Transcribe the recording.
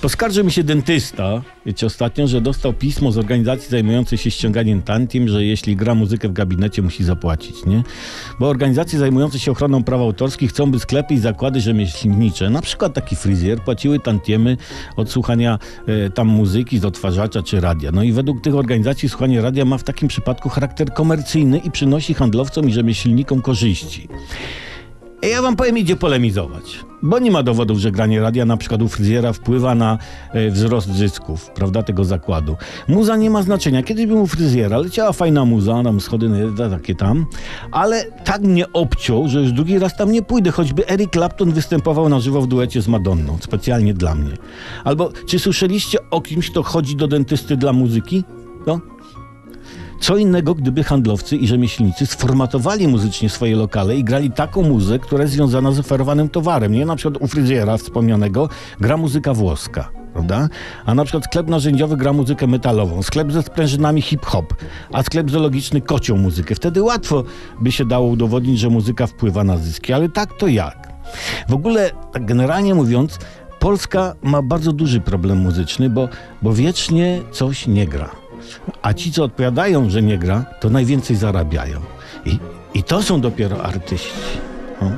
Poskarżył mi się dentysta, wiecie, ostatnio, że dostał pismo z organizacji zajmującej się ściąganiem tantiem, że jeśli gra muzykę w gabinecie, musi zapłacić, nie? Bo organizacje zajmujące się ochroną praw autorskich chcą, by sklepy i zakłady rzemieślnicze, na przykład taki fryzjer, płaciły tantiemy od słuchania e, tam muzyki z odtwarzacza czy radia. No i według tych organizacji słuchanie radia ma w takim przypadku charakter komercyjny i przynosi handlowcom i rzemieślnikom korzyści. Ja wam powiem, idzie polemizować. Bo nie ma dowodów, że granie radia na przykład u fryzjera wpływa na e, wzrost zysków, prawda, tego zakładu. Muza nie ma znaczenia. Kiedyś był u fryzjera, leciała fajna muza, tam schody na- takie tam, ale tak mnie obciął, że już drugi raz tam nie pójdę, choćby Eric Clapton występował na żywo w duecie z Madonną, specjalnie dla mnie. Albo, czy słyszeliście o kimś, kto chodzi do dentysty dla muzyki? No, co innego, gdyby handlowcy i rzemieślnicy sformatowali muzycznie swoje lokale i grali taką muzykę, która jest związana z oferowanym towarem. Nie na przykład u fryzjera wspomnianego gra muzyka włoska. Prawda? A na przykład sklep narzędziowy gra muzykę metalową, sklep ze sprężynami hip-hop, a sklep zoologiczny kocią muzykę. Wtedy łatwo by się dało udowodnić, że muzyka wpływa na zyski, ale tak to jak? W ogóle, tak generalnie mówiąc, Polska ma bardzo duży problem muzyczny, bo, bo wiecznie coś nie gra. A ci, co odpowiadają, że nie gra, to najwięcej zarabiają. I, i to są dopiero artyści. No.